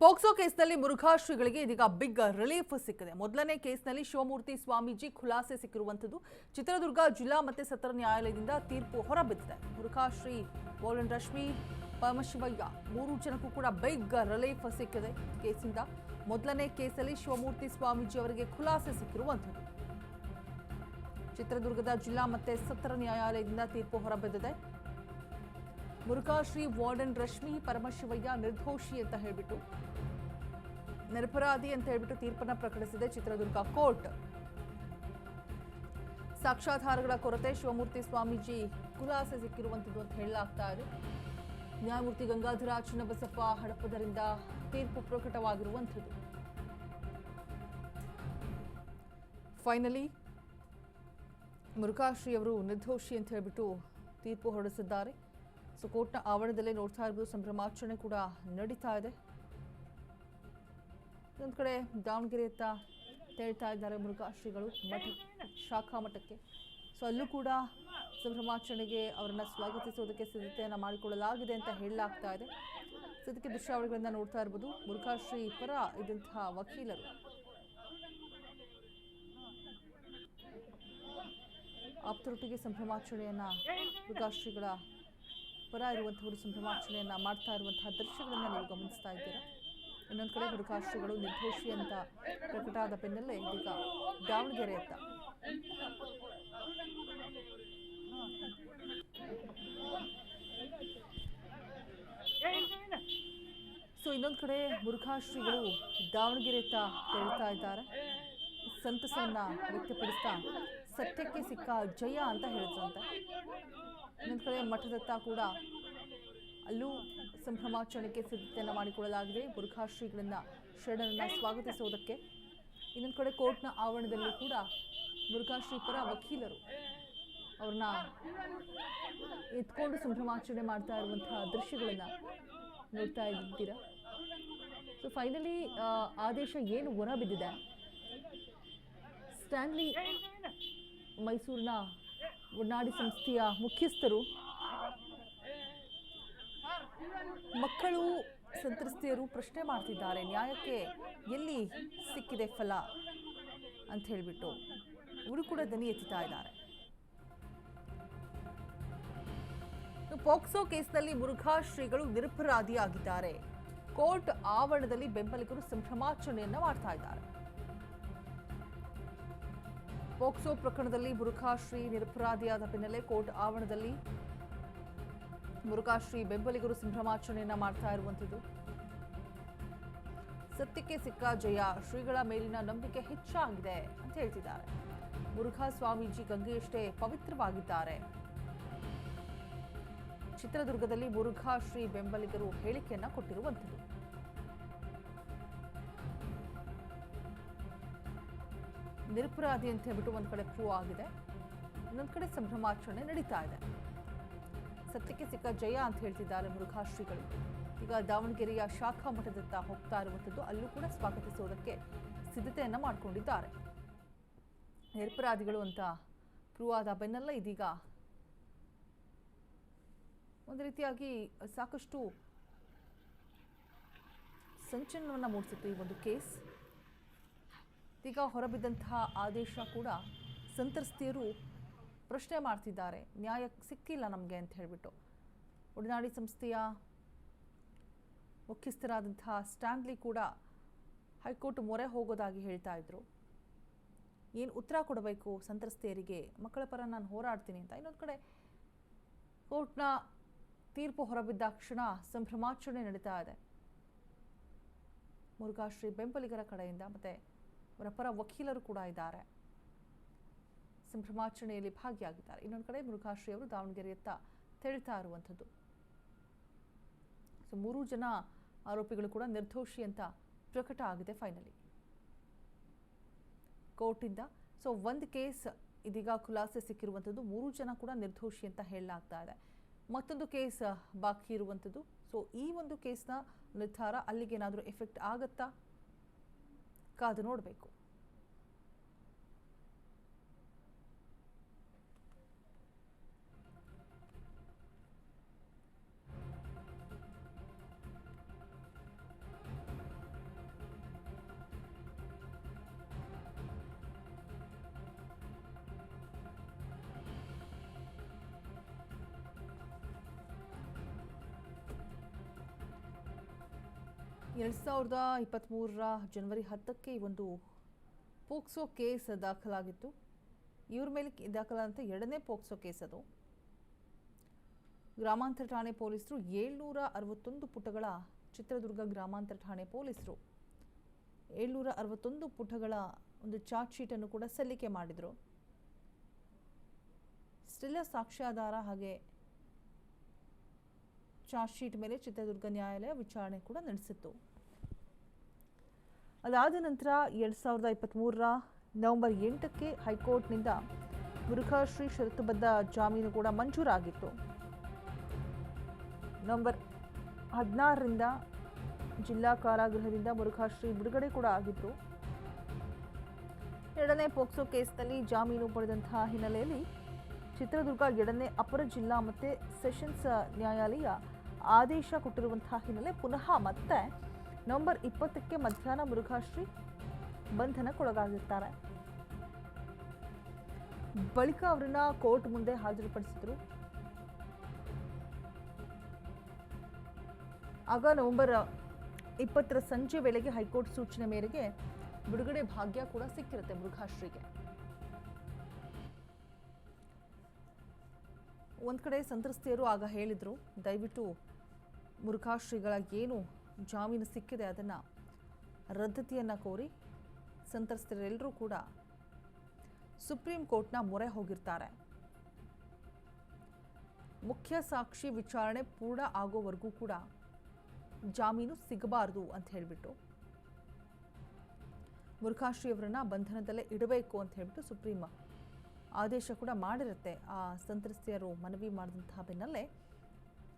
POCSO ಕೇಸ್ನಲ್ಲಿ ಮುರುಘಾಶ್ರೀಗಳಿಗೆ ಇದೀಗ big relief ಸಿಕ್ಕಿದೆ. ಮೊದಲನೇ ಕೇಸ್ನಲ್ಲಿ ಶಿವಮೂರ್ತಿ ಸ್ವಾಮೀಜಿ ಖುಲಾಸೆ ಸಿಕ್ಕಿರುವಂಥದ್ದು. ಚಿತ್ರದುರ್ಗ ಜಿಲ್ಲಾ ಮತ್ತೆ ಸತ್ರ ನ್ಯಾಯಾಲಯದಿಂದ ತೀರ್ಪು ಹೊರಬಿದ್ದಿದೆ. ಮುರುಘಾಶ್ರೀ ಗೋಲ್ಡನ್ ರಶ್ಮಿ, ಪರಮಶಿವಯ್ಯ ಮೂರು ಜನಕ್ಕೂ ಕೂಡ ಬಿಗ್ ರಿಲೀಫ್ ಸಿಕ್ಕಿದೆ ಕೇಸಿಂದ. ಮೊದಲನೇ ಕೇಸಲ್ಲಿ ಶಿವಮೂರ್ತಿ ಸ್ವಾಮೀಜಿ ಅವರಿಗೆ ಖುಲಾಸೆ ಸಿಕ್ಕಿರುವಂಥದ್ದು. ಚಿತ್ರದುರ್ಗದ ಜಿಲ್ಲಾ ಮತ್ತೆ ಸತ್ರ ನ್ಯಾಯಾಲಯದಿಂದ ತೀರ್ಪು ಹೊರಬಿದ್ದಿದೆ. ಮುರುಘಾಶ್ರೀ, ವಾರ್ಡನ್ ರಶ್ಮಿ, ಪರಮಶಿವಯ್ಯ ನಿರ್ದೋಷಿ ಅಂತ ಹೇಳ್ಬಿಟ್ಟು ನಿರಪರಾಧಿ ಅಂತ ಹೇಳ್ಬಿಟ್ಟು ತೀರ್ಪನ್ನ ಪ್ರಕಟಿಸಿದೆ ಚಿತ್ರದುರ್ಗ ಕೋರ್ಟ್. ಸಾಕ್ಷ್ಯಾಧಾರಗಳ ಕೊರತೆ, ಶಿವಮೂರ್ತಿ ಸ್ವಾಮೀಜಿ ಖುಲಾಸೆ ಸಿಕ್ಕಿರುವಂಥದ್ದು ಅಂತ ಹೇಳಲಾಗ್ತಾ ಇದೆ. ನ್ಯಾಯಮೂರ್ತಿ ಗಂಗಾಧರ ಚಿನ್ನಬಸಪ್ಪ ಹಡಪದರಿಂದ ತೀರ್ಪು ಪ್ರಕಟವಾಗಿರುವಂಥದ್ದು. ಫೈನಲಿ, ಮುರುಘಾಶ್ರೀ ಅವರು ನಿರ್ದೋಷಿ ಅಂತ ಹೇಳ್ಬಿಟ್ಟು ತೀರ್ಪು ಹೊರಡಿಸಿದ್ದಾರೆ. ಸೊ, ಕೋರ್ಟ್ನ ಆವರಣದಲ್ಲೇ ನೋಡ್ತಾ ಇರ್ಬೋದು, ಸಂಭ್ರಮಾಚರಣೆ ಕೂಡ ನಡೀತಾ ಇದೆ. ಒಂದು ಕಡೆ ದಾವಣಗೆರೆಯತ್ತ ತೇಳ್ತಾ ಇದ್ದಾರೆ ಮುರುಘಾಶ್ರೀಗಳು. ಮಠ, ಶಾಖಾ ಮಠಕ್ಕೆ. ಸೊ ಅಲ್ಲೂ ಕೂಡ ಸಂಭ್ರಮಾಚರಣೆಗೆ ಅವರನ್ನು ಸ್ವಾಗತಿಸುವುದಕ್ಕೆ ಸಿದ್ಧತೆಯನ್ನು ಮಾಡಿಕೊಳ್ಳಲಾಗಿದೆ ಅಂತ ಹೇಳಲಾಗ್ತಾ ಇದೆ. ಸದ್ಯಕ್ಕೆ ದೃಶ್ಯಾವಳಿಗಳನ್ನು ನೋಡ್ತಾ ಇರ್ಬೋದು ಮುರುಘಾಶ್ರೀ ಪರ ಇದ್ದಂತಹ ವಕೀಲರು. ಆಪ್ತರೊಟ್ಟಿಗೆ ಸಂಭ್ರಮಾಚರಣೆಯನ್ನು ಮುರುಘಾಶ್ರೀಗಳ ಪರ ಇರುವಂಥವರು ಸಂಭ್ರಮಾಚರಣೆಯನ್ನು ಮಾಡ್ತಾ ಇರುವಂತಹ ದೃಶ್ಯಗಳನ್ನು ನೀವು ಗಮನಿಸ್ತಾ ಇದ್ದೀರಾ? ಇನ್ನೊಂದು ಕಡೆ ಮುರುಘಾಶ್ರೀಗಳು ನಿರ್ದೋಷಿ ಅಂತ ಪ್ರಕಟಾದ ಬೆನ್ನಲ್ಲೇ ಇದೀಗ ದಾವಣಗೆರೆಯತ್ತ ಸೊ ಇನ್ನೊಂದು ಕಡೆ ಮುರುಘಾಶ್ರೀಗಳು ದಾವಣಗೆರೆಯತ್ತ ತೆರಳ್ತಾ ಇದ್ದಾರೆ. ಸಂತಸವನ್ನ ವ್ಯಕ್ತಪಡಿಸ್ತಾ ಸತ್ಯಕ್ಕೆ ಸಿಕ್ಕ ಜಯ ಅಂತ ಹೇಳಿದ್ರಂತೆ. ಇನ್ನೊಂದು ಕಡೆ ಮಠದತ್ತ ಕೂಡ ಅಲ್ಲೂ ಸಂಭ್ರಮಾಚರಣೆಗೆ ಸಿದ್ಧತೆಯನ್ನು ಮಾಡಿಕೊಳ್ಳಲಾಗಿದೆ. ಮುರುಘಾಶ್ರೀಗಳನ್ನ ಶರಣರನ್ನ ಸ್ವಾಗತಿಸುವುದಕ್ಕೆ ಇನ್ನೊಂದು ಕಡೆ ಕೋರ್ಟ್ನ ಆವರಣದಲ್ಲೂ ಕೂಡ ಮುರುಘಾಶ್ರೀ ಪರ ವಕೀಲರು ಅವ್ರನ್ನ ಎತ್ಕೊಂಡು ಸಂಭ್ರಮಾಚರಣೆ ಮಾಡ್ತಾ ಇರುವಂತಹ ದೃಶ್ಯಗಳನ್ನು ನೋಡ್ತಾ ಇದ್ದೀರಾ? ಸೊ ಫೈನಲಿ ಆದೇಶ ಏನು ಹೊರಬಿದ್ದಿದೆ ಸ್ಟ್ಯಾನ್ಲಿ ಮೈಸೂರಿನ ಒಡನಾಡಿ ಸಂಸ್ಥೆಯ ಮುಖ್ಯಸ್ಥರು ಮಕ್ಕಳು ಸಂತ್ರಸ್ತೆಯರು ಪ್ರಶ್ನೆ ಮಾಡ್ತಿದ್ದಾರೆ. ನ್ಯಾಯಕ್ಕೆ ಎಲ್ಲಿ ಸಿಕ್ಕಿದೆ ಫಲ ಅಂತ ಹೇಳಿಬಿಟ್ಟು ಇವರು ಕೂಡ ದನಿ ಎತ್ತುತ್ತಾ ಇದ್ದಾರೆ. ಪೋಕ್ಸೋ ಕೇಸ್ನಲ್ಲಿ ಮುರುಘಾ ಶ್ರೀಗಳು ನಿರಪರಾಧಿಯಾಗಿದ್ದಾರೆ. ಕೋರ್ಟ್ ಆವರಣದಲ್ಲಿ ಬೆಂಬಲಿಗರು ಸಂಭ್ರಮಾಚರಣೆಯನ್ನ ಮಾಡ್ತಾ ಇದ್ದಾರೆ. ಪೋಕ್ಸೋ ಪ್ರಕರಣದಲ್ಲಿ ಮುರುಘಾಶ್ರೀ ನಿರಪರಾಧಿಯಾದ ಬೆನ್ನಲ್ಲೇ ಕೋರ್ಟ್ ಆವರಣದಲ್ಲಿ ಮುರುಘಾಶ್ರೀ ಬೆಂಬಲಿಗರು ಸಂಭ್ರಮಾಚರಣೆಯನ್ನ ಮಾಡ್ತಾ ಇರುವಂಥದ್ದು. ಸತ್ಯಕ್ಕೆ ಸಿಕ್ಕ ಜಯ, ಶ್ರೀಗಳ ಮೇಲಿನ ನಂಬಿಕೆ ಹೆಚ್ಚಾಗಿದೆ ಅಂತ ಹೇಳ್ತಿದ್ದಾರೆ. ಮುರುಘಾ ಸ್ವಾಮೀಜಿ ಗಂಗೆಯಷ್ಟೇ ಪವಿತ್ರವಾಗಿದ್ದಾರೆ. ಚಿತ್ರದುರ್ಗದಲ್ಲಿ ಮುರುಘಾ ಶ್ರೀ ಬೆಂಬಲಿಗರು ಹೇಳಿಕೆಯನ್ನ ಕೊಟ್ಟಿರುವಂಥದ್ದು. ನಿರಪರಾಧಿ ಅಂತ ಹೇಳ್ಬಿಟ್ಟು ಒಂದ್ ಕಡೆ ಪ್ರೂವ್ ಆಗಿದೆ. ಇನ್ನೊಂದ್ ಕಡೆ ಸಂಭ್ರಮಾಚರಣೆ ನಡೀತಾ ಇದೆ. ಸತ್ಯಕ್ಕೆ ಸಿಕ್ಕ ಜಯ ಅಂತ ಹೇಳ್ತಿದ್ದಾರೆ ಮುರುಘಾಶ್ರೀಗಳು ಈಗ ದಾವಣಗೆರೆಯ ಶಾಖಾ ಮಠದತ್ತ ಹೋಗ್ತಾ ಇರುವಂಥದ್ದು ಅಲ್ಲೂ ಕೂಡ ಸ್ವಾಗತಿಸುವುದಕ್ಕೆ ಸಿದ್ಧತೆಯನ್ನ ಮಾಡಿಕೊಂಡಿದ್ದಾರೆ. ನಿರಪರಾಧಿಗಳು ಅಂತ ಪ್ರೂವ್ ಆದ ಬೆನ್ನಲ್ಲ ಇದೀಗ ಒಂದು ರೀತಿಯಾಗಿ ಸಾಕಷ್ಟು ಸಂಚಲನವನ್ನು ಮೂಡಿಸಿತ್ತು ಈ ಒಂದು ಕೇಸ್. ಈಗ ಹೊರಬಿದ್ದಂತಹ ಆದೇಶ ಕೂಡ ಸಂತ್ರಸ್ತೆಯರು ಪ್ರಶ್ನೆ ಮಾಡ್ತಿದ್ದಾರೆ. ನ್ಯಾಯ ಸಿಕ್ಕಿಲ್ಲ ನಮಗೆ ಅಂತ ಹೇಳಿಬಿಟ್ಟು. ಒಡನಾಡಿ ಸಂಸ್ಥೆಯ ಮುಖ್ಯಸ್ಥರಾದಂತಹ ಸ್ಟ್ಯಾನ್ಲಿ ಕೂಡ ಹೈಕೋರ್ಟ್ ಮೊರೆ ಹೋಗೋದಾಗಿ ಹೇಳ್ತಾ ಇದ್ರು. ಏನು ಉತ್ತರ ಕೊಡಬೇಕು ಸಂತ್ರಸ್ತೆಯರಿಗೆ? ಮಕ್ಕಳ ಪರ ನಾನು ಹೋರಾಡ್ತೀನಿ ಅಂತ. ಇನ್ನೊಂದು ಕಡೆ ಕೋರ್ಟ್ನ ತೀರ್ಪು ಹೊರಬಿದ್ದ ಕ್ಷಣ ಸಂಭ್ರಮಾಚರಣೆ ನಡೀತಾ ಇದೆ. ಮುರುಘಾಶ್ರೀ ಬೆಂಬಲಿಗರ ಕಡೆಯಿಂದ ಮತ್ತೆ ಅವರ ಪರ ವಕೀಲರು ಕೂಡ ಇದ್ದಾರೆ. ಸಂಭ್ರಮಾಚರಣೆಯಲ್ಲಿ ಭಾಗಿಯಾಗಿದ್ದಾರೆ. ಇನ್ನೊಂದು ಕಡೆ ಮೃಗಾಶ್ರೀ ಅವರು ದಾವಣಗೆರೆಯತ್ತ ತೆರಳ್ತಾ ಇರುವಂಥದ್ದು. ಸೊ, ಮೂರು ಜನ ಆರೋಪಿಗಳು ಕೂಡ ನಿರ್ದೋಷಿ ಅಂತ ಪ್ರಕಟ ಆಗಿದೆ ಫೈನಲಿ. ಕೋರ್ಟಿಂದ, ಸೊ, ಒಂದು ಕೇಸ್ ಇದೀಗ ಖುಲಾಸೆ ಸಿಕ್ಕಿರುವಂಥದ್ದು, ಮೂರು ಜನ ಕೂಡ ನಿರ್ದೋಷಿ ಅಂತ ಹೇಳಲಾಗ್ತಾ ಇದೆ. ಮತ್ತೊಂದು ಕೇಸ್ ಬಾಕಿ ಇರುವಂಥದ್ದು. ಸೊ, ಈ ಒಂದು ಕೇಸ್ನ ನಿರ್ಧಾರ ಅಲ್ಲಿಗೆ ಏನಾದರೂ ಎಫೆಕ್ಟ್ ಆಗುತ್ತಾ? ಕಾದು ನೋಡಬೇಕು. ಎರಡು ಸಾವಿರದ ಇಪ್ಪತ್ತ್ಮೂರರ ಜನವರಿ ಹತ್ತಕ್ಕೆ ಈ ಒಂದು ಪೋಕ್ಸೋ ಕೇಸ್ ದಾಖಲಾಗಿತ್ತು. ಇವ್ರ ಮೇಲೆ ದಾಖಲಾದಂಥ ಎರಡನೇ ಪೋಕ್ಸೋ ಕೇಸ್ ಅದು. ಗ್ರಾಮಾಂತರ ಠಾಣೆ ಪೊಲೀಸರು ಏಳ್ನೂರ ಅರವತ್ತೊಂದು ಪುಟಗಳ ಚಿತ್ರದುರ್ಗ ಗ್ರಾಮಾಂತರ ಠಾಣೆ ಪೊಲೀಸರು ಏಳ್ನೂರ ಅರವತ್ತೊಂದು ಪುಟಗಳ ಒಂದು ಚಾರ್ಜ್ ಶೀಟನ್ನು ಕೂಡ ಸಲ್ಲಿಕೆ ಮಾಡಿದರು. ಸ್ಟಿಲ್ಲ ಸಾಕ್ಷ್ಯಾಧಾರ ಹಾಗೆ ಚಾರ್ಜ್ ಶೀಟ್ ಮೇಲೆ ಚಿತ್ರದುರ್ಗ ನ್ಯಾಯಾಲಯ ವಿಚಾರಣೆ ಕೂಡ ನಡೆಸಿತ್ತು. ಅದಾದ ನಂತರ ಎರಡು ಸಾವಿರದ ಇಪ್ಪತ್ತ್ಮೂರರ ನವೆಂಬರ್ ಎಂಟಕ್ಕೆ ಹೈಕೋರ್ಟ್ನಿಂದ ಮುರುಘಾಶ್ರೀ ಷರತ್ತುಬದ್ಧ ಜಾಮೀನು ಕೂಡ ಮಂಜೂರಾಗಿತ್ತು. ನವೆಂಬರ್ ಹದಿನಾರರಿಂದ ಜಿಲ್ಲಾ ಕಾರಾಗೃಹದಿಂದ ಮುರುಘಾಶ್ರೀ ಬಿಡುಗಡೆ ಕೂಡ ಆಗಿತ್ತು. ಎರಡನೇ ಪೋಕ್ಸೋ ಕೇಸ್ನಲ್ಲಿ ಜಾಮೀನು ಪಡೆದಂತಹ ಹಿನ್ನೆಲೆಯಲ್ಲಿ ಚಿತ್ರದುರ್ಗ ಎರಡನೇ ಅಪರ ಜಿಲ್ಲಾ ಮತ್ತು ಸೆಷನ್ಸ್ ನ್ಯಾಯಾಲಯ ಆದೇಶ ಕೊಟ್ಟಿರುವಂತಹ ಹಿನ್ನೆಲೆ ಪುನಃ ಮತ್ತೆ ನವೆಂಬರ್ ಇಪ್ಪತ್ತಕ್ಕೆ ಮಧ್ಯಾಹ್ನ ಮುರುಘಾಶ್ರೀ ಬಂಧನಕ್ಕೊಳಗಾಗಿರ್ತಾರೆ. ಬಳಿಕ ಅವರನ್ನ ಕೋರ್ಟ್ ಮುಂದೆ ಹಾಜರುಪಡಿಸಿದ್ರು. ಆಗ ನವೆಂಬರ್ ಇಪ್ಪತ್ತರ ಸಂಜೆ ವೇಳೆಗೆ ಹೈಕೋರ್ಟ್ ಸೂಚನೆ ಮೇರೆಗೆ ಬಿಡುಗಡೆ ಭಾಗ್ಯ ಕೂಡ ಸಿಕ್ಕಿರುತ್ತೆ ಮೃಗಾಶ್ರೀಗೆ. ಒಂದು ಕಡೆ ಸಂತ್ರಸ್ತೆಯರು ಆಗ ಹೇಳಿದರು, ದಯವಿಟ್ಟು ಮುರುಘಾಶ್ರೀಗಳ ಏನು ಜಾಮೀನು ಸಿಕ್ಕಿದೆ, ಅದನ್ನು ರದ್ದತಿಯನ್ನು ಕೋರಿ ಸಂತ್ರಸ್ತರೆಲ್ಲರೂ ಕೂಡ ಸುಪ್ರೀಂ ಕೋರ್ಟ್ನ ಮೊರೆ ಹೋಗಿರ್ತಾರೆ. ಮುಖ್ಯ ಸಾಕ್ಷಿ ವಿಚಾರಣೆ ಪೂರ್ಣ ಆಗೋವರೆಗೂ ಕೂಡ ಜಾಮೀನು ಸಿಗಬಾರದು ಅಂತ ಹೇಳಿಬಿಟ್ಟು ಮುರುಘಾಶ್ರೀ ಅವರನ್ನ ಬಂಧನದಲ್ಲೇ ಇಡಬೇಕು ಅಂತ ಹೇಳಿಬಿಟ್ಟು ಸುಪ್ರೀಂ ಆದೇಶ ಕೂಡ ಮಾಡಿರುತ್ತೆ. ಆ ಸಂತ್ರಸ್ತೆಯರು ಮನವಿ ಮಾಡಿದಂತಹ ಬೆನ್ನಲ್ಲೇ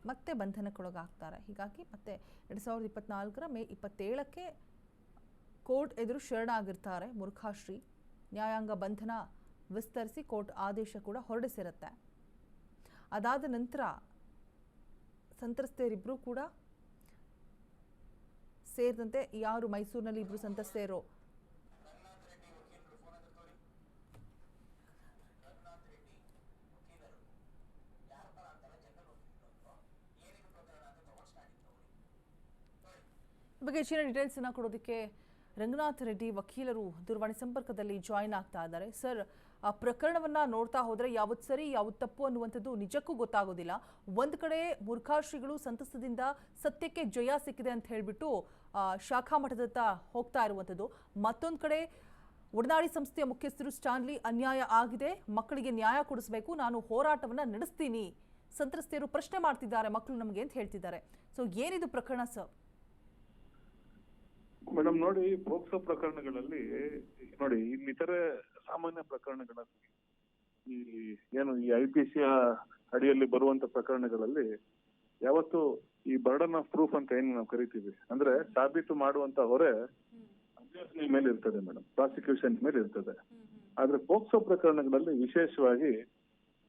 ಮತ್ತೆ ಬಂಧನಕ್ಕೊಳಗಾಗ್ತಾರೆ. ಹೀಗಾಗಿ ಮತ್ತೆ ಎರಡು ಸಾವಿರದ ಇಪ್ಪತ್ನಾಲ್ಕರ ಮೇ ಇಪ್ಪತ್ತೇಳಕ್ಕೆ ಕೋರ್ಟ್ ಎದುರು ಶರಣಾಗಿರ್ತಾರೆ ಮುರುಘಾಶ್ರೀ ನ್ಯಾಯಾಂಗ ಬಂಧನ ವಿಸ್ತರಿಸಿ ಕೋರ್ಟ್ ಆದೇಶ ಕೂಡ ಹೊರಡಿಸಿರುತ್ತೆ ಅದಾದ ನಂತರ ಸಂತ್ರಸ್ತೆಯರಿಬ್ಬರೂ ಕೂಡ ಸೇರಿದಂತೆ ಯಾರು ಮೈಸೂರಿನಲ್ಲಿ ಇಬ್ಬರು ಸಂತ್ರಸ್ತೆಯರು ಬಗ್ಗೆ ಹೆಚ್ಚಿನ ಡೀಟೇಲ್ಸ್ ಅನ್ನ ಕೊಡೋದಕ್ಕೆ ರಂಗನಾಥ್ ರೆಡ್ಡಿ ವಕೀಲರು ದೂರವಾಣಿ ಸಂಪರ್ಕದಲ್ಲಿ ಜಾಯಿನ್ ಆಗ್ತಾ ಇದ್ದಾರೆ. ಸರ್ ಆ ಪ್ರಕರಣವನ್ನ ನೋಡ್ತಾ ಹೋದ್ರೆ ಯಾವತ್ತು ಸರಿ, ಯಾವತ್ತು ತಪ್ಪು ಅನ್ನುವಂಥದ್ದು ನಿಜಕ್ಕೂ ಗೊತ್ತಾಗೋದಿಲ್ಲ. ಒಂದ್ ಕಡೆ ಮುರ್ಖಾಶ್ರೀಗಳು ಸಂತಸದಿಂದ ಸತ್ಯಕ್ಕೆ ಜಯ ಸಿಕ್ಕಿದೆ ಅಂತ ಹೇಳ್ಬಿಟ್ಟು ಶಾಖಾ ಮಠದತ್ತ ಹೋಗ್ತಾ ಇರುವಂಥದ್ದು. ಮತ್ತೊಂದು ಕಡೆ ಒಡನಾಡಿ ಸಂಸ್ಥೆಯ ಮುಖ್ಯಸ್ಥರು ಸ್ಟಾನ್ಲಿ ಅನ್ಯಾಯ ಆಗಿದೆ, ಮಕ್ಕಳಿಗೆ ನ್ಯಾಯ ಕೊಡಿಸಬೇಕು, ನಾನು ಹೋರಾಟವನ್ನ ನಡೆಸ್ತೀನಿ. ಸಂತ್ರಸ್ತೆಯರು ಪ್ರಶ್ನೆ ಮಾಡ್ತಿದ್ದಾರೆ, ಮಕ್ಕಳು ನಮಗೆ ಅಂತ ಹೇಳ್ತಿದ್ದಾರೆ. ಸೊ ಏನಿದು ಪ್ರಕರಣ ಸರ್ ಮೇಡಮ್, ನೋಡಿ, ಪೋಕ್ಸೋ ಪ್ರಕರಣಗಳಲ್ಲಿ, ನೋಡಿ, ಇನ್ನಿತರೆ ಸಾಮಾನ್ಯ ಪ್ರಕರಣಗಳಲ್ಲಿ, ಈ ಏನು, ಈ ಐ ಪಿ ಸಿ ಅಡಿಯಲ್ಲಿ ಬರುವಂತ ಪ್ರಕರಣಗಳಲ್ಲಿ ಯಾವತ್ತು ಈ ಬರ್ಡನ್ ಆಫ್ ಪ್ರೂಫ್ ಅಂತ ಏನು ನಾವು ಕರಿತೀವಿ? ಅಂದ್ರೆ ಸಾಬೀತು ಮಾಡುವಂತ ಹೊರೆ ಅಭ್ಯರ್ಥಿ ಮೇಲೆ ಇರ್ತದೆ ಮೇಡಮ್, ಪ್ರಾಸಿಕ್ಯೂಷನ್ ಮೇಲೆ ಇರ್ತದೆ. ಆದ್ರೆ ಪೋಕ್ಸೋ ಪ್ರಕರಣಗಳಲ್ಲಿ ವಿಶೇಷವಾಗಿ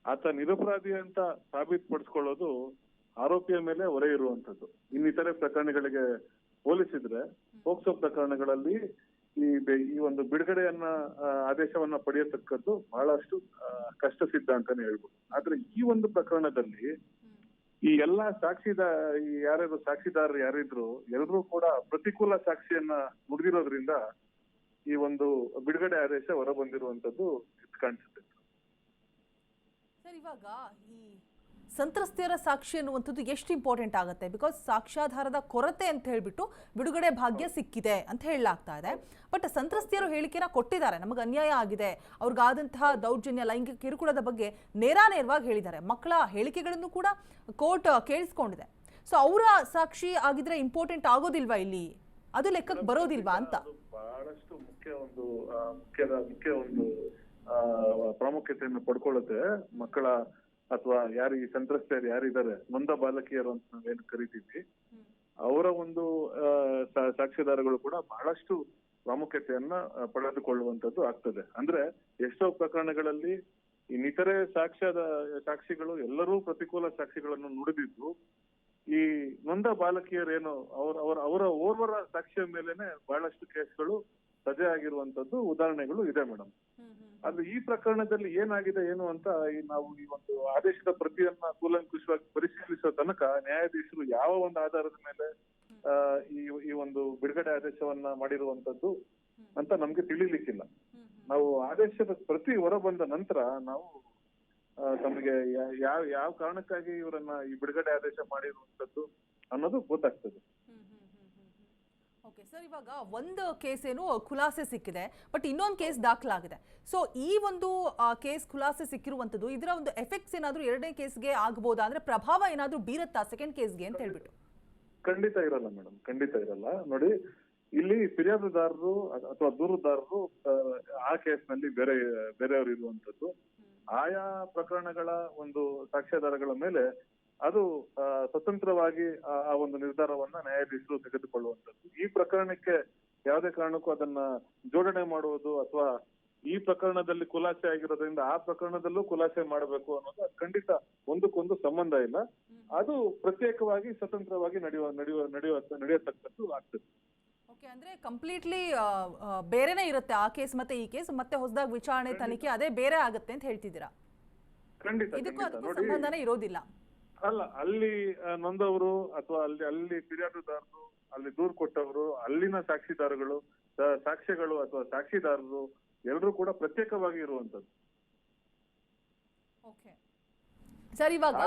ಆತ ನಿರಪರಾಧಿ ಅಂತ ಸಾಬೀತು ಪಡಿಸ್ಕೊಳ್ಳೋದು ಆರೋಪಿಯ ಮೇಲೆ ಹೊರೆ ಇರುವಂತದ್ದು. ಇನ್ನಿತರೆ ಪ್ರಕರಣಗಳಿಗೆ ಹೋಲಿಸಿದ್ರೆ ಪೋಕ್ಸೋ ಪ್ರಕರಣಗಳಲ್ಲಿ ಈ ಈ ಒಂದು ಬಿಡುಗಡೆಯನ್ನ ಆದೇಶವನ್ನ ಪಡೆಯತಕ್ಕದ್ದು ಬಹಳಷ್ಟು ಕಷ್ಟ ಸಿದ್ಧ ಅಂತಾನೆ ಹೇಳ್ಬೋದು. ಆದ್ರೆ ಈ ಒಂದು ಪ್ರಕರಣದಲ್ಲಿ ಈ ಎಲ್ಲಾ ಸಾಕ್ಷಿದ ಈ ಯಾರ್ಯಾರು ಸಾಕ್ಷಿದಾರರು ಯಾರಿದ್ರು ಎಲ್ಲರೂ ಕೂಡ ಪ್ರತಿಕೂಲ ಸಾಕ್ಷಿಯನ್ನ ನುಡಿದಿರೋದ್ರಿಂದ ಈ ಒಂದು ಬಿಡುಗಡೆ ಆದೇಶ ಹೊರಬಂದಿರುವಂತದ್ದು ಕಾಣಿಸುತ್ತೆ. ಸರ್ ಇವಾಗ ಈ ಸಂತ್ರಸ್ತೆಯರ ಸಾಕ್ಷಿ ಅನ್ನುವಂಥದ್ದು ಎಷ್ಟು ಇಂಪಾರ್ಟೆಂಟ್ ಆಗುತ್ತೆ? ಬಿಕಾಸ್ ಸಾಕ್ಷ್ಯಾಧಾರದ ಕೊರತೆ ಅಂತ ಹೇಳಿಬಿಟ್ಟು ಬಿಡುಗಡೆ ಭಾಗ್ಯ ಸಿಕ್ಕಿದೆ ಅಂತ ಹೇಳಲಾಗ್ತಾ ಇದೆ. ಬಟ್ ಸಂತ್ರಸ್ತೆಯರು ಹೇಳಿಕೆನ ಕೊಟ್ಟಿದ್ದಾರೆ ನಮಗೆ ಅನ್ಯಾಯ ಆಗಿದೆ. ಅವ್ರಿಗಾದಂತಹ ದೌರ್ಜನ್ಯ ಲೈಂಗಿಕ ಕಿರುಕುಳದ ಬಗ್ಗೆ ನೇರಾನೇರವಾಗಿ ಹೇಳಿದ್ದಾರೆ. ಮಕ್ಕಳ ಹೇಳಿಕೆಗಳನ್ನು ಕೂಡ ಕೋರ್ಟ್ ಕೇಳಿಸ್ಕೊಂಡಿದೆ. ಸೊ ಅವರ ಸಾಕ್ಷಿ ಆಗಿದ್ರೆ ಇಂಪಾರ್ಟೆಂಟ್ ಆಗೋದಿಲ್ವಾ ಇಲ್ಲಿ? ಅದು ಲೆಕ್ಕಕ್ಕೆ ಬರೋದಿಲ್ವಾ ಅಂತ? ಬಹಳಷ್ಟು ಮುಖ್ಯ ಒಂದು ಮುಖ್ಯದ ಮುಖ್ಯ ಒಂದು ಪ್ರಾಮುಖ್ಯತೆಯನ್ನು ಪಡ್ಕೊಳ್ಳುತ್ತೆ ಮಕ್ಕಳ ಅಥವಾ ಯಾರು ಈ ಸಂತ್ರಸ್ತೆಯರು ಯಾರಿದ್ದಾರೆ ನೊಂದ ಬಾಲಕಿಯರು ಅಂತ ನಾವೇನು ಕರಿತೀವಿ, ಅವರ ಒಂದು ಸಾಕ್ಷಿದಾರಗಳು ಕೂಡ ಬಹಳಷ್ಟು ಪ್ರಾಮುಖ್ಯತೆಯನ್ನ ಪಡೆದುಕೊಳ್ಳುವಂತದ್ದು ಆಗ್ತದೆ. ಅಂದ್ರೆ ಎಷ್ಟೋ ಪ್ರಕರಣಗಳಲ್ಲಿ ಇನ್ನಿತರೆ ಸಾಕ್ಷ್ಯದ, ಸಾಕ್ಷಿಗಳು ಎಲ್ಲರೂ ಪ್ರತಿಕೂಲ ಸಾಕ್ಷಿಗಳನ್ನು ನುಡಿದಿದ್ದು, ಈ ನೊಂದ ಬಾಲಕಿಯರೇನು ಅವರ ಅವರ ಅವರ ಓರ್ವರ ಸಾಕ್ಷಿಯ ಮೇಲೆನೆ ಬಹಳಷ್ಟು ಕೇಸ್ಗಳು ಸಜೆ ಆಗಿರುವಂತದ್ದು ಉದಾಹರಣೆಗಳು ಇದೆ ಮೇಡಮ್. ಅದು ಈ ಪ್ರಕರಣದಲ್ಲಿ ಏನಾಗಿದೆ, ಏನು ಅಂತ ಈ ನಾವು ಈ ಒಂದು ಆದೇಶದ ಪ್ರತಿಯನ್ನ ಕೂಲಂಕುಷವಾಗಿ ಪರಿಶೀಲಿಸೋ ತನಕ ನ್ಯಾಯಾಧೀಶರು ಯಾವ ಒಂದು ಆಧಾರದ ಮೇಲೆ ಈ ಈ ಒಂದು ಬಿಡುಗಡೆ ಆದೇಶವನ್ನ ಮಾಡಿರುವಂತದ್ದು ಅಂತ ನಮ್ಗೆ ತಿಳಿಲಿಕ್ಕಿಲ್ಲ. ನಾವು ಆದೇಶದ ಪ್ರತಿ ಹೊರ ಬಂದ ನಂತರ ನಾವು ತಮಗೆ ಯಾವ ಯಾವ ಕಾರಣಕ್ಕಾಗಿ ಇವರನ್ನ ಈ ಬಿಡುಗಡೆ ಆದೇಶ ಮಾಡಿರುವಂತದ್ದು ಅನ್ನೋದು ಗೊತ್ತಾಗ್ತದೆ. ಸರ್ ಇವಾಗ ಒಂದು ಕೇಸ್ ಏನು ಖುಲಾಸೆ ಸಿಕ್ಕಿದೆ ಬಟ್ ಇನ್ನೊಂದು ಕೇಸ್ ದಾಖಲಾಗಿದೆ. ಸೊ ಈ ಒಂದು ಕೇಸ್ ಖುಲಾಸೆ ಸಿಕ್ಕಿರುವಂಥದ್ದು ಇದರ ಒಂದು ಎಫೆಕ್ಟ್ಸ್ ಏನಾದರೂ ಎರಡನೇ ಕೇಸ್ಗೆ ಆಗ್ಬೋದಾ? ಅಂದ್ರೆ ಪ್ರಭಾವ ಏನಾದರೂ ಬೀರುತ್ತಾ ಸೆಕೆಂಡ್ ಕೇಸ್ಗೆ ಅಂತ ಹೇಳ್ಬಿಟ್ಟು? ಖಂಡಿತ ಇರಲ್ಲ ಮೇಡಮ್ ಖಂಡಿತ ಇರಲ್ಲ. ನೋಡಿ ಇಲ್ಲಿ ಫಿರ್ಯಾದುದಾರರು ಅಥವಾ ದೂರುದಾರರು ಆ, ಆ ಕೇಸ್ನಲ್ಲಿ ಬೇರೆ ಬೇರೆಯವರು ಇರುವಂತದ್ದು. ಆಯಾ ಪ್ರಕರಣಗಳ ಒಂದು ಸಾಕ್ಷ್ಯಾಧಾರಗಳ ಮೇಲೆ ಅದು ಸ್ವತಂತ್ರವಾಗಿ ಆ ಒಂದು ನಿರ್ಧಾರವನ್ನ ನ್ಯಾಯಾಧೀಶರು ತೆಗೆದುಕೊಳ್ಳುವಂತದ್ದು ಈ ಪ್ರಕರಣಕ್ಕೆ ಯಾವುದೇ ಕಾರಣಕ್ಕೂ ಅದನ್ನ ಜೋಡಣೆ ಮಾಡುವುದು ಅಥವಾ ಈ ಪ್ರಕರಣದಲ್ಲಿ ಖುಲಾಸೆ ಆಗಿರೋದ್ರಿಂದ ಆ ಪ್ರಕರಣದಲ್ಲೂ ಖುಲಾಸೆ ಮಾಡಬೇಕು ಅನ್ನೋದು ಖಂಡಿತ ಒಂದಕ್ಕೊಂದು ಸಂಬಂಧ ಇಲ್ಲ. ಅದು ಪ್ರತ್ಯೇಕವಾಗಿ ಸ್ವತಂತ್ರವಾಗಿ ನಡೆಯುವ ನಡೆಯುವ ನಡೆಯುವ ನಡೆಯತಕ್ಕದ್ದು ಆಗ್ತದೆ. ಓಕೆ ಅಂದ್ರೆ ಕಂಪ್ಲೀಟ್ಲಿ ಬೇರೆನೇ ಇರುತ್ತೆ ಆ ಕೇಸ್ ಮತ್ತೆ ಈ ಕೇಸ್ ಮತ್ತೆ ಹೊಸದಾಗಿ ವಿಚಾರಣೆ ತನಿಖೆ ಅದೇ ಬೇರೆ ಆಗುತ್ತೆ ಅಂತ ಹೇಳ್ತಿದ್ದೀರಾ? ಖಂಡಿತ ಇದಕ್ಕೂ ಅದಕ್ಕೂ ಸಂಬಂಧನೇ ಇರೋದಿಲ್ಲ. ಅಲ್ಲ ಅಲ್ಲಿ ನೊಂದವರು ಅಥವಾ ಅಲ್ಲಿ ಅಲ್ಲಿ ಫಿರ್ಯಾದುದಾರರು ಅಲ್ಲಿ ದೂರು ಕೊಟ್ಟವರು ಅಲ್ಲಿನ ಸಾಕ್ಷಿದಾರಗಳು ಸಾಕ್ಷಿಗಳು ಸಾಕ್ಷ್ಯಗಳು ಅಥವಾ ಸಾಕ್ಷಿದಾರರು ಎಲ್ಲರೂ ಕೂಡ ಪ್ರತ್ಯೇಕವಾಗಿ ಇರುವಂತದ್ದು ಸರ್ ಇವಾಗ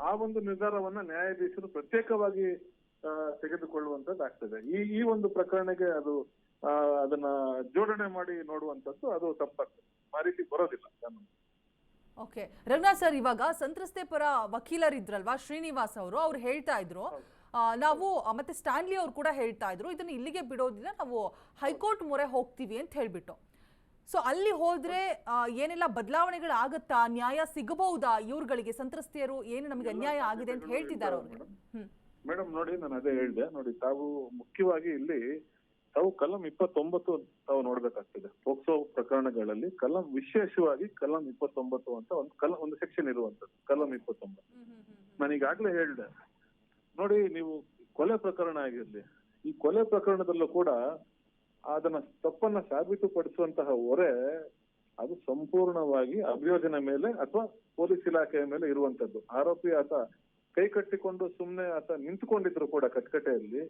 ಆ ಒಂದು ನಿರ್ಧಾರವನ್ನ ನ್ಯಾಯಾಧೀಶರು ಪ್ರತ್ಯೇಕವಾಗಿ ತೆಗೆದುಕೊಳ್ಳುವಂತದ್ದು ಆಗ್ತದೆ. ಈ ಈ ಒಂದು ಪ್ರಕರಣಕ್ಕೆ ಅದು ಅದನ್ನ ಜೋಡಣೆ ಮಾಡಿ ನೋಡುವಂತದ್ದು ಅದು ತಪ್ಪಾಗ್ತದೆ. ಆ ರೀತಿ ಬರೋದಿಲ್ಲ. ಕಾನೂನು. ಓಕೆ. ರಘುನಾಥ್ ಸರ್ ಇವಾಗ ಸಂತ್ರಸ್ತೆ ಪರ ವಕೀಲರಿದ್ರಲ್ವಾ? ಶ್ರೀನಿವಾಸ್ ಅವರು ಅವ್ರು ಹೇಳ್ತಾ ಇದ್ರು. ನಾವು ಮತ್ತೆ ಸ್ಟಾನ್ಲಿ ಅವ್ರು ಕೂಡ ಹೇಳ್ತಾ ಇದ್ರು. ಇದನ್ನ ಇಲ್ಲಿಗೆ ಬಿಡೋದಿಲ್ಲ ನಾವು ಹೈಕೋರ್ಟ್ ಮೊರೆ ಹೋಗ್ತೀವಿ ಅಂತ ಹೇಳ್ಬಿಟ್ಟು. ಸೊ ಅಲ್ಲಿ ಹೋದ್ರೆ ಏನೆಲ್ಲ ಬದಲಾವಣೆಗಳು ಆಗುತ್ತಾ? ನ್ಯಾಯ ಸಿಗಬಹುದಾ? ಇವ್ರುಗಳಿಗೆ ಸಂತ್ರಸ್ತೆಯರು ಏನು ನಮಗೆ ಅನ್ಯಾಯ ಆಗಿದೆ ಅಂತ ಹೇಳ್ತಿದ್ದಾರೆ ಅವರು? ಮೇಡಮ್ ನೋಡಿ ನಾನು ಅದೇ ಹೇಳಿದೆ. ನೋಡಿ ತಾವು ಮುಖ್ಯವಾಗಿ ಇಲ್ಲಿ ತಾವು ಕಲಂ ಇಪ್ಪತ್ತೊಂಬತ್ತು ತಾವು ನೋಡ್ಬೇಕಾಗ್ತದೆ. ಪೋಕ್ಸೋ ಪ್ರಕರಣಗಳಲ್ಲಿ ಕಲಂ ವಿಶೇಷವಾಗಿ ಕಲಂ ಇಪ್ಪತ್ತೊಂಬತ್ತು ಅಂತ ಒಂದು ಕಲಂ ಒಂದು ಸೆಕ್ಷನ್ ಇರುವಂತದ್ದು ಕಲಂ ಇಪ್ಪತ್ತೊಂಬತ್ತು. ನಾನು ಈಗಾಗ್ಲೇ ಹೇಳಿದೆ. ನೋಡಿ ನೀವು ಕೊಲೆ ಪ್ರಕರಣ ಆಗಿರ್ಲಿ ಈ ಕೊಲೆ ಪ್ರಕರಣದಲ್ಲೂ ಕೂಡ ಅದನ್ನ ತಪ್ಪನ್ನ ಸಾಬೀತುಪಡಿಸುವಂತಹ ಹೊರೆ ಅದು ಸಂಪೂರ್ಣವಾಗಿ ಅಭಿಯೋಜನೆ ಮೇಲೆ ಅಥವಾ ಪೊಲೀಸ್ ಇಲಾಖೆಯ ಮೇಲೆ ಇರುವಂತದ್ದು ಆರೋಪಿ ಆತ ಕೈ ಕಟ್ಟಿಕೊಂಡು ಸುಮ್ನೆ ಆತ ನಿಂತುಕೊಂಡಿದ್ರು ಕೂಡ ಕಟ್ಕಟೆಯಲ್ಲಿ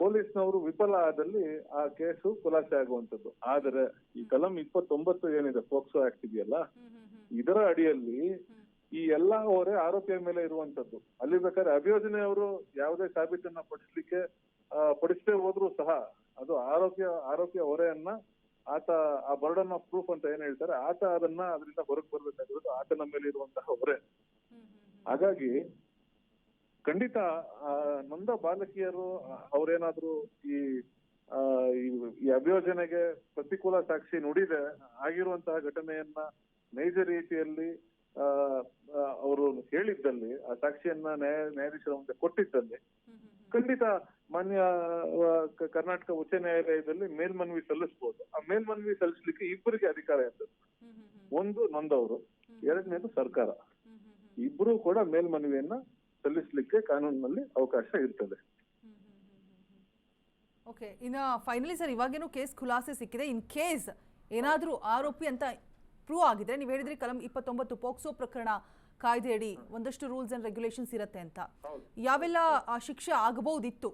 ಪೊಲೀಸ್ನವರು ವಿಫಲ ಆದಲ್ಲಿ ಆ ಕೇಸು ಖುಲಾಸೆ ಆಗುವಂತದ್ದು ಆದರೆ ಈ ಕಲಂ ಇಪ್ಪತ್ತೊಂಬತ್ತು ಏನಿದೆ ಪೋಕ್ಸೋ ಆಕ್ಟ್ ಇದೆಯಲ್ಲ? ಇದರ ಅಡಿಯಲ್ಲಿ ಈ ಎಲ್ಲಾ ಹೊರೆ ಆರೋಪಿಯ ಮೇಲೆ ಇರುವಂತದ್ದು ಅಲ್ಲಿ ಬೇಕಾದ್ರೆ ಅಭಿಯೋಜನೆಯವರು ಯಾವುದೇ ಸಾಬೀತನ್ನ ಪಡಿಸ್ಲಿಕ್ಕೆ ಪಡಿಸದೆ ಹೋದ್ರು ಸಹ ಅದು ಆರೋಪಿಯ ಆರೋಪಿಯ ಹೊರೆಯನ್ನ ಆತ ಆ ಬರ್ಡನ್ ಆಫ್ ಪ್ರೂಫ್ ಅಂತ ಏನ್ ಹೇಳ್ತಾರೆ ಆತ ಅದನ್ನ ಅದರಿಂದ ಹೊರಗೆ ಬರ್ಬೇಕಾಗಿರೋದು ಆತನ ಮೇಲೆ ಇರುವಂತಹ ಹೊರೆ. ಹಾಗಾಗಿ ಖಂಡಿತ ನೊಂದ ಬಾಲಕಿಯರು, ಅವರೇನಾದ್ರೂ ಈ ಈ- ಅಭಿಯೋಜನೆಗೆ ಪ್ರತಿಕೂಲ ಸಾಕ್ಷಿ ನುಡಿದೆ, ಆಗಿರುವಂತಹ ಘಟನೆಯನ್ನ ನೈಜ ರೀತಿಯಲ್ಲಿ ಅವರು ಹೇಳಿದ್ದಲ್ಲಿ, ಆ ಸಾಕ್ಷಿಯನ್ನ ನ್ಯಾಯ ನ್ಯಾಯಾಧೀಶರ ಮುಂದೆ ಕೊಟ್ಟಿದ್ದಲ್ಲಿ, ಖಂಡಿತ ಮಾನ್ಯ ಕರ್ನಾಟಕ ಉಚ್ಚ ನ್ಯಾಯಾಲಯದಲ್ಲಿ ಮೇಲ್ಮನವಿ ಸಲ್ಲಿಸಬಹುದು ಆ ಮೇಲ್ಮನವಿ ಸಲ್ಲಿಸಲಿಕ್ಕೆ ಇಬ್ಬರಿಗೆ ಅಧಿಕಾರ ಇರ್ತದೆ. ಒಂದು ನೊಂದವರು, ಎರಡನೇದು ಸರ್ಕಾರ. ಇಬ್ರು ಕೂಡ ಮೇಲ್ಮನವಿಯನ್ನ ಸಲ್ಲಿಸಲಿಕ್ಕೆ ಕಾನೂನಿನಲ್ಲಿ ಅವಕಾಶ ಇರ್ತದೆ. ಓಕೆ ಇನ್ನು ಫೈನಲಿ ಸರ್ ಇವಾಗೇನು ಕೇಸ್ ಖುಲಾಸೆ ಸಿಕ್ಕಿದೆ. ಇನ್ ಕೇಸ್ ಏನಾದರೂ ಆರೋಪಿ ಅಂತ ಪ್ರೂವ್ ಆಗಿದ್ರೆ ನೀವು ಹೇಳಿದ್ರಿ ಕಲಂ ಇಪ್ಪತ್ತೊಂಬತ್ತು ಪೋಕ್ಸೋ ಪ್ರಕರಣ ಕಾಯ್ದೆಯಡಿ ಒಂದಷ್ಟು ರೂಲ್ಸ್ ಅಂಡ್ ರೆಗ್ಯುಲೇಷನ್ಸ್ ಇರುತ್ತೆ ಅಂತ. ಯಾವೆಲ್ಲ ಆ, ಶಿಕ್ಷೆ ಆಗಬಹುದಿತ್ತು?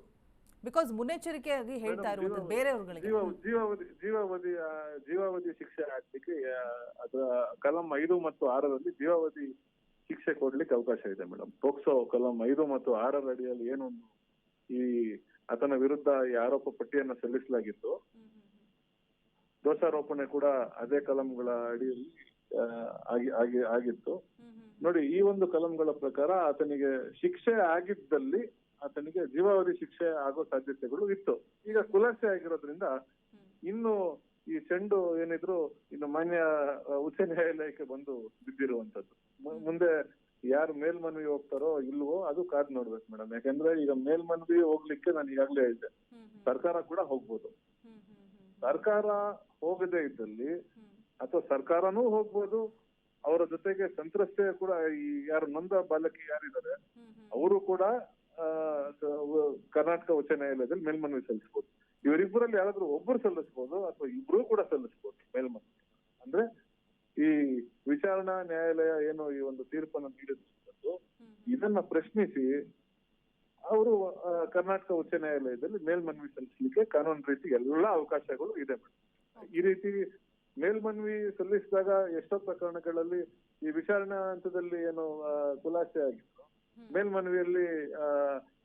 ಬಿಕಾಸ್ ಮುನ್ನೆಚ್ಚರಿಕೆಯಾಗಿ ಹೇಳ್ತಾ ಇರುವಂತದ್ದು ಬೇರೆಯವರುಗಳಿಗೆ. ಜೀವ ಜೀವಾವಧಿ ಜೀವಾವಧಿ ಶಿಕ್ಷೆ ಹಾಕ್ಲಿಕ್ಕೆ ಅದರ ಕಲಂ ಐದು ಮತ್ತು ಆರರಲ್ಲಿ ಜೀವಾವಧಿ ಶಿಕ್ಷೆ ಕೊಡ್ಲಿಕ್ಕೆ ಅವಕಾಶ ಇದೆ ಮೇಡಮ್. ಪೋಕ್ಸೋ ಕಲಂ ಐದು ಮತ್ತು ಆರರ ಅಡಿಯಲ್ಲಿ ಏನೊಂದು ಈ ಆತನ ವಿರುದ್ಧ ಈ ಆರೋಪ ಪಟ್ಟಿಯನ್ನ ಸಲ್ಲಿಸಲಾಗಿತ್ತು. ದೋಷಾರೋಪಣೆ ಕೂಡ ಅದೇ ಕಲಂಗಳ ಅಡಿಯಲ್ಲಿ ಆಗಿ ಆಗಿ, ಆಗಿತ್ತು. ನೋಡಿ, ಈ ಒಂದು ಕಲಂಗಳ ಪ್ರಕಾರ ಆತನಿಗೆ ಶಿಕ್ಷೆ ಆಗಿದ್ದಲ್ಲಿ ಆತನಿಗೆ ಜೀವಾವಧಿ ಶಿಕ್ಷೆ ಆಗೋ ಸಾಧ್ಯತೆಗಳು ಇತ್ತು. ಈಗ ಖುಲಾಸೆ ಆಗಿರೋದ್ರಿಂದ ಇನ್ನು ಈ ಚೆಂಡು ಏನಿದ್ರು ಇನ್ನು ಮಾನ್ಯ ಉಚ್ಚ ನ್ಯಾಯಾಲಯಕ್ಕೆ ಬಂದು ಬಿದ್ದಿರುವಂತದ್ದು. ಮುಂದೆ ಯಾರು ಮೇಲ್ಮನವಿ ಹೋಗ್ತಾರೋ ಇಲ್ವೋ ಅದು ಕಾದ್ ನೋಡ್ಬೇಕು ಮೇಡಮ್. ಯಾಕಂದ್ರೆ ಈಗ ಮೇಲ್ಮನವಿ ಹೋಗ್ಲಿಕ್ಕೆ ನಾನು ಈಗಾಗ್ಲೇ ಹೇಳಿದೆ ಸರ್ಕಾರ ಕೂಡ ಹೋಗ್ಬೋದು. ಸರ್ಕಾರ ಹೋಗದೇ ಇದ್ದಲ್ಲಿ ಅಥವಾ ಸರ್ಕಾರನೂ ಹೋಗ್ಬೋದು ಅವರ ಜೊತೆಗೆ ಸಂತ್ರಸ್ತೆ ಕೂಡ ಈ ಯಾರು ನೊಂದ ಬಾಲಕಿ ಯಾರಿದ್ದಾರೆ ಅವರು ಕೂಡ ಕರ್ನಾಟಕ ಉಚ್ಚ ನ್ಯಾಯಾಲಯದಲ್ಲಿ ಮೇಲ್ಮನವಿ ಸಲ್ಲಿಸಬಹುದು ಇವರಿಬ್ಬರಲ್ಲಿ ಯಾರಾದ್ರೂ ಒಬ್ಬರು ಸಲ್ಲಿಸಬಹುದು ಅಥವಾ ಇಬ್ರು ಕೂಡ ಸಲ್ಲಿಸಬಹುದು ಮೇಲ್ಮನವಿ. ಅಂದ್ರೆ ಈ ವಿಚಾರಣಾ ನ್ಯಾಯಾಲಯ ಏನು ಈ ಒಂದು ತೀರ್ಪನ್ನು ನೀಡಿದ್ದು ಇದನ್ನ ಪ್ರಶ್ನಿಸಿ ಅವರು ಕರ್ನಾಟಕ ಉಚ್ಚ ನ್ಯಾಯಾಲಯದಲ್ಲಿ ಮೇಲ್ಮನವಿ ಸಲ್ಲಿಸಲಿಕ್ಕೆ ಕಾನೂನು ರೀತಿ ಎಲ್ಲಾ ಅವಕಾಶಗಳು ಇದೆ ಮೇಡಮ್ ಈ ರೀತಿ ಮೇಲ್ಮನವಿ ಸಲ್ಲಿಸಿದಾಗ ಎಷ್ಟೋ ಪ್ರಕರಣಗಳಲ್ಲಿ ಈ ವಿಚಾರಣಾ ಹಂತದಲ್ಲಿ ಏನು ಖುಲಾಸೆ ಆಗಿತ್ತು. ಮೇಲ್ಮನವಿಯಲ್ಲಿ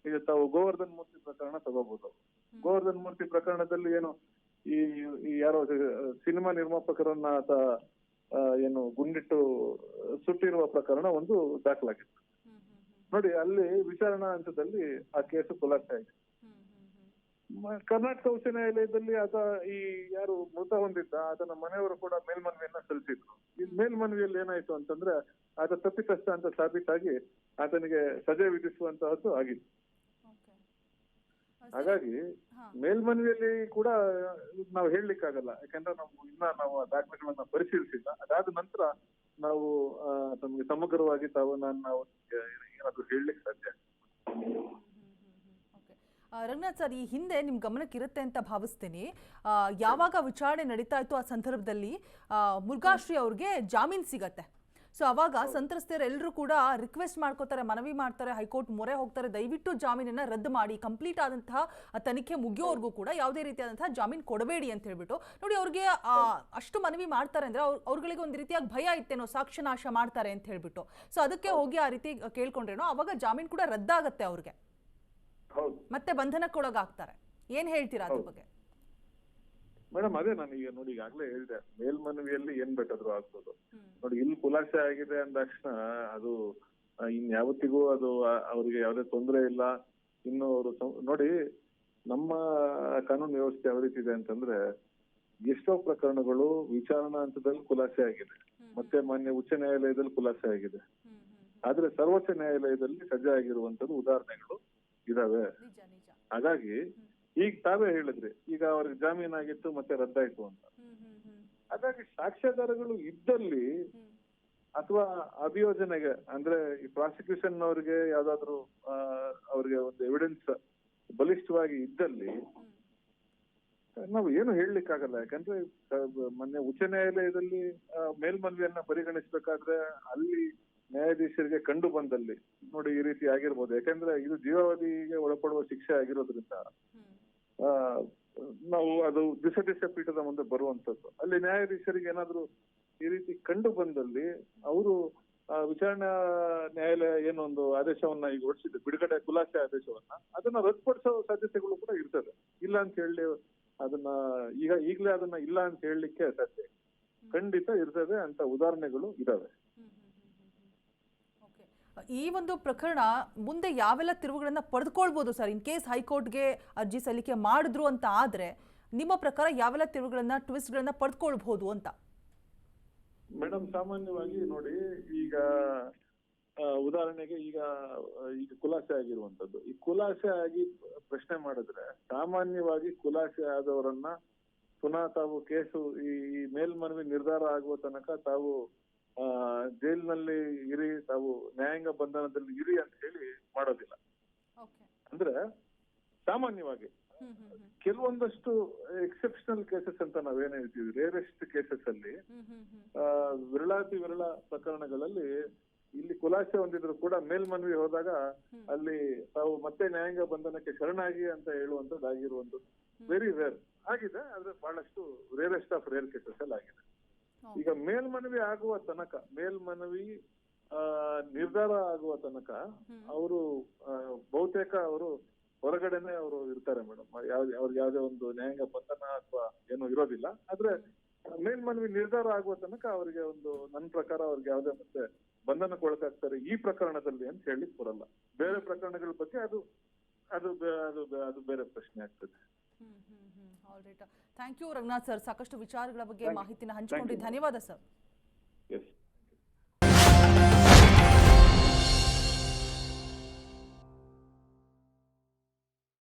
ಈಗ ತಾವು ಗೋವರ್ಧನ್ ಮೂರ್ತಿ ಪ್ರಕರಣ ತಗೋಬಹುದು ಗೋವರ್ಧನ್ ಮೂರ್ತಿ ಪ್ರಕರಣದಲ್ಲಿ ಏನು ಈ ಯಾರೋ ಸಿನಿಮಾ ನಿರ್ಮಾಪಕರನ್ನ ಆತ ಏನು ಗುಂಡಿಟ್ಟು ಸುಟ್ಟಿರುವ ಪ್ರಕರಣ ಒಂದು ದಾಖಲಾಗಿತ್ತು. ನೋಡಿ, ಅಲ್ಲಿ ವಿಚಾರಣಾ ಹಂತದಲ್ಲಿ ಆ ಕೇಸು ಖುಲಾಸೆ ಆಗಿದೆ. ಕರ್ನಾಟಕ ಉಚ್ಚ ನ್ಯಾಯಾಲಯದಲ್ಲಿ ಆತ ಈ ಯಾರು ಮೃತ ಹೊಂದಿದ್ದ, ಆತನ ಮನೆಯವರು ಕೂಡ ಮೇಲ್ಮನವಿಯನ್ನ ಸಲ್ಲಿಸಿದ್ರು. ಈ ಮೇಲ್ಮನವಿಯಲ್ಲಿ ಏನಾಯ್ತು ಅಂತಂದ್ರೆ, ಆತ ತಪ್ಪಿತಸ್ಥ ಅಂತ ಸಾಬೀತಾಗಿ ಆತನಿಗೆ ಸಜೆ ವಿಧಿಸುವಂತಹದ್ದು ಆಗಿತ್ತು. ಹಾಗಾಗಿ ಮೇಲ್ಮನವಿಯಲ್ಲಿ ಕೂಡ ನಾವು ಹೇಳಲಿಕ್ಕಾಗಲ್ಲ ಯಾಕಂದ್ರೆ ನಾವು ಇನ್ನ ನಾವು ಆ ದಾಖಲೆಗಳನ್ನ ಪರಿಶೀಲಿಸಿಲ್ಲ ಅದಾದ ನಂತರ ನಾವು ನಮಗೆ ತಮಗೆ ಸಮಗ್ರವಾಗಿ ತಾವು ನಾನು ನಾವು ಏನಾದ್ರೂ ಹೇಳಲಿಕ್ಕೆ ಸಾಧ್ಯ ರಂಗನಾಥ್ ಸರ್ ಈ ಹಿಂದೆ ನಿಮ್ ಗಮನಕ್ಕೆ ಇರುತ್ತೆ ಅಂತ ಭಾವಿಸ್ತೀನಿ ಯಾವಾಗ ವಿಚಾರಣೆ ನಡೀತಾ ಇತ್ತು ಆ ಸಂದರ್ಭದಲ್ಲಿ ಮುರುಘಾಶ್ರೀ ಅವ್ರಿಗೆ ಜಾಮೀನು ಸಿಗತ್ತೆ ಸೊ ಅವಾಗ ಸಂತ್ರಸ್ತೆಯರು ಎಲ್ಲರೂ ಕೂಡ ರಿಕ್ವೆಸ್ಟ್ ಮಾಡ್ಕೋತಾರೆ ಮನವಿ ಮಾಡ್ತಾರೆ ಹೈಕೋರ್ಟ್ ಮೊರೆ ಹೋಗ್ತಾರೆ. ದಯವಿಟ್ಟು ಜಾಮೀನನ್ನ ರದ್ದು ಮಾಡಿ. ಕಂಪ್ಲೀಟ್ ಆದಂತಹ ಆ ತನಿಖೆ ಮುಗಿಯೋವರೆಗೂ ಕೂಡ ಯಾವುದೇ ರೀತಿಯಾದಂತಹ ಜಾಮೀನು ಕೊಡಬೇಡಿ ಅಂತ ಹೇಳ್ಬಿಟ್ಟು. ನೋಡಿ ಅವ್ರಿಗೆ ಅಷ್ಟು ಮನವಿ ಮಾಡ್ತಾರೆ ಅಂದ್ರೆ ಅವ್ರ ಅವ್ರುಗಳಿಗೆ ಒಂದು ರೀತಿಯಾಗಿ ಭಯ ಇತ್ತೇನೋ ಸಾಕ್ಷ್ಯನಾಶ ಮಾಡ್ತಾರೆ ಅಂತ ಹೇಳ್ಬಿಟ್ಟು. ಸೊ ಅದಕ್ಕೆ ಹೋಗಿ ಆ ರೀತಿ ಕೇಳ್ಕೊಂಡ್ರೇನೋ ಅವಾಗ ಜಾಮೀನು ಕೂಡ ರದ್ದಾಗತ್ತೆ ಅವ್ರಿಗೆ. ಮತ್ತೆ ಬಂಧನಕ್ಕೊಳಗಾಗ್ತಾರೆ. ಏನ್ ಹೇಳ್ತೀರಾ ಅದ್ರ ಬಗ್ಗೆ? ಮೇಡಮ್ ಅದೇ ನಾನು ಈಗ ನೋಡಿ ಈಗಾಗಲೇ ಹೇಳಿದೆ ಮೇಲ್ಮನವಿಯಲ್ಲಿ ಏನ್ ಬೇಕಾದ್ರೂ ಆಗ್ಬೋದು. ನೋಡಿ ಇಲ್ಲಿ ಖುಲಾಸೆ ಆಗಿದೆ ಅಂದ ತಕ್ಷಣ ಅದು ಇನ್ಯಾವತ್ತಿಗೂ ಅದು ಅವ್ರಿಗೆ ಯಾವುದೇ ತೊಂದರೆ ಇಲ್ಲ. ಇನ್ನು ಅವರು ನೋಡಿ ನಮ್ಮ ಕಾನೂನು ವ್ಯವಸ್ಥೆ ಯಾವ ರೀತಿ ಇದೆ ಅಂತಂದ್ರೆ ಎಷ್ಟೋ ಪ್ರಕರಣಗಳು ವಿಚಾರಣಾ ಹಂತದಲ್ಲಿ ಖುಲಾಸೆ ಆಗಿದೆ. ಮತ್ತೆ ಮಾನ್ಯ ಉಚ್ಚ ನ್ಯಾಯಾಲಯದಲ್ಲಿ ಖುಲಾಸೆ ಆಗಿದೆ. ಆದ್ರೆ ಸರ್ವೋಚ್ಚ ನ್ಯಾಯಾಲಯದಲ್ಲಿ ಸಜ್ಜೆ ಆಗಿರುವಂತದ್ದು ಉದಾಹರಣೆಗಳು ಇದಾವೆ. ಹಾಗಾಗಿ ಈಗ ತಾವೇ ಹೇಳಿದ್ರೆ, ಈಗ ಅವ್ರಿಗೆ ಜಾಮೀನ್ ಆಗಿತ್ತು ಮತ್ತೆ ರದ್ದಾಯ್ತು ಅಂತ. ಹಾಗಾಗಿ ಸಾಕ್ಷ್ಯಾಧಾರಗಳು ಇದ್ದಲ್ಲಿ ಅಥವಾ ಅಭಿಯೋಜನೆಗೆ, ಅಂದ್ರೆ ಈ ಪ್ರಾಸಿಕ್ಯೂಷನ್ ಅವರಿಗೆ ಯಾವ್ದಾದ್ರು ಅವ್ರಿಗೆ ಒಂದು ಎವಿಡೆನ್ಸ್ ಬಲಿಷ್ಠವಾಗಿ ಇದ್ದಲ್ಲಿ, ನಾವು ಏನು ಹೇಳಲಿಕ್ಕಾಗಲ್ಲ. ಯಾಕಂದ್ರೆ ಮೊನ್ನೆ ಉಚ್ಚ ನ್ಯಾಯಾಲಯದಲ್ಲಿ ಮೇಲ್ಮನವಿಯನ್ನ ಪರಿಗಣಿಸಬೇಕಾದ್ರೆ ಅಲ್ಲಿ ನ್ಯಾಯಾಧೀಶರಿಗೆ ಕಂಡು ಬಂದಲ್ಲಿ. ನೋಡಿ ಈ ರೀತಿ ಆಗಿರ್ಬೋದು. ಯಾಕಂದ್ರೆ ಇದು ಜೀವಾವಧಿಗೆ ಒಳಪಡುವ ಶಿಕ್ಷೆ ಆಗಿರೋದ್ರಿಂದ. ನಾವು ಅದು ದಿಸ ದಿಸ ಪೀಠದ ಮುಂದೆ ಬರುವಂತದ್ದು ಅಲ್ಲಿ ನ್ಯಾಯಾಧೀಶರಿಗೆ ಏನಾದ್ರು ಈ ರೀತಿ ಕಂಡು ಬಂದಲ್ಲಿ ಅವರು ವಿಚಾರಣಾ ನ್ಯಾಯಾಲಯ ಏನೊಂದು ಆದೇಶವನ್ನ ಈಗ ಹೊರಡಿಸಿದೆ ಬಿಡುಗಡೆ ಖುಲಾಸೆ ಆದೇಶವನ್ನ ಅದನ್ನ ರದ್ದುಪಡಿಸೋ ಸಾಧ್ಯತೆಗಳು ಕೂಡ ಇರ್ತದೆ. ಇಲ್ಲ ಅಂತ ಹೇಳಿ ಅದನ್ನ ಈಗ ಈಗಲೇ ಅದನ್ನ ಇಲ್ಲ ಅಂತ ಹೇಳಲಿಕ್ಕೆ ಸಾಧ್ಯ ಖಂಡಿತ ಇರ್ತದೆ ಅಂತ ಉದಾಹರಣೆಗಳು ಇದಾವೆ. ಈ ಒಂದು ಪ್ರಕರಣ ಮುಂದೆ ಯಾವೆಲ್ಲ ತಿರುವುಗಳನ್ನ ಪಡೆದುಕೊಳ್ಬೋದು ಸರ್? ಇನ್ ಕೇಸ್ ಹೈಕೋರ್ಟ್ಗೆ ಅರ್ಜಿ ಸಲ್ಲಿಕೆ ಮಾಡಿದ್ರು ಅಂತ ಆದ್ರೆ ನಿಮ್ಮ ಪ್ರಕಾರ ಯಾವೆಲ್ಲ ತಿರುವುಗಳನ್ನ ಟ್ವಿಸ್ಟ್ಗಳನ್ನ ಪಡೆದುಕೊಳ್ಬಹುದು ಅಂತ? ಮೇಡಮ್ ಸಾಮಾನ್ಯವಾಗಿ ನೋಡಿ, ಈಗ ಉದಾಹರಣೆಗೆ ಈಗ ಈಗ ಕುಲಾಸೆ ಆಗಿರುವಂತದ್ದು ಈ ಕುಲಾಸೆ ಆಗಿ ಪ್ರಶ್ನೆ ಮಾಡಿದ್ರೆ ಸಾಮಾನ್ಯವಾಗಿ ಖುಲಾಸೆ ಆದವರನ್ನ ಪುನಃ ತಾವು ಕೇಸು ಈ ಮೇಲ್ಮನವಿ ನಿರ್ಧಾರ ಆಗುವ ತನಕ ತಾವು ಜೈಲಿನಲ್ಲಿ ಇರಿ ತಾವು ನ್ಯಾಯಾಂಗ ಬಂಧನದಲ್ಲಿ ಇರಿ ಅಂತ ಹೇಳಿ ಮಾಡೋದಿಲ್ಲ. ಅಂದ್ರೆ ಸಾಮಾನ್ಯವಾಗಿ ಕೆಲವೊಂದಷ್ಟು ಎಕ್ಸೆಪ್ಷನಲ್ ಕೇಸಸ್ ಅಂತ ನಾವೇನ್ ಹೇಳ್ತೀವಿ ರೇರೆಸ್ಟ್ ಕೇಸಸ್ ಅಲ್ಲಿ ವಿರಳಾತಿ ವಿರಳ ಪ್ರಕರಣಗಳಲ್ಲಿ ಇಲ್ಲಿ ಕುಲಾಸೆ ಹೊಂದಿದ್ರು ಕೂಡ ಮೇಲ್ಮನವಿ ಹೋದಾಗ ಅಲ್ಲಿ ತಾವು ಮತ್ತೆ ನ್ಯಾಯಾಂಗ ಬಂಧನಕ್ಕೆ ಶರಣಾಗಿ ಅಂತ ಹೇಳುವಂತದ್ದು ಆಗಿರುವಂತದ್ದು ವೆರಿ ರೇರ್ ಆಗಿದೆ ಆದ್ರೆ ಬಹಳಷ್ಟು ರೇರೆಸ್ಟ್ ಆಫ್ ರೇರ್ ಕೇಸಸ್ ಅಲ್ಲಿ ಆಗಿದೆ. ಈಗ ಮೇಲ್ಮನವಿ ಆಗುವ ತನಕ ಮೇಲ್ಮನವಿ ಆ, ನಿರ್ಧಾರ ಆಗುವ ತನಕ ಅವರು ಬಹುತೇಕ ಅವರು ಹೊರಗಡೆನೆ ಅವರು ಇರ್ತಾರೆ ಮೇಡಮ್ ಅವ್ರಿಗೆ ಯಾವ್ದೇ ಒಂದು ನ್ಯಾಯಾಂಗ ಬಂಧನ ಅಥವಾ ಏನು ಇರೋದಿಲ್ಲ. ಆದ್ರೆ ಮೇಲ್ಮನವಿ ನಿರ್ಧಾರ ಆಗುವ ತನಕ ಅವರಿಗೆ ಒಂದು ನನ್ನ ಪ್ರಕಾರ ಅವ್ರಿಗೆ ಯಾವ್ದೇ ಮತ್ತೆ ಬಂಧನಕ್ಕೊಳಗಾಗ್ತಾರೆ ಈ ಪ್ರಕರಣದಲ್ಲಿ ಅಂತ ಹೇಳಲಿಕ್ಕೆ ಬರಲ್ಲ. ಬೇರೆ ಪ್ರಕರಣಗಳ ಬಗ್ಗೆ ಅದು ಅದು ಅದು ಅದು ಬೇರೆ ಪ್ರಶ್ನೆ ಆಗ್ತದೆ. All right thank you Ranganath sir ಸಾಕಷ್ಟು ವಿಚಾರಗಳ ಬಗ್ಗೆ. ಮಾಹಿತಿನ ಹಂಚಿಕೊಂಡಿದ್ದು ಧನ್ಯವಾದ ಸರ್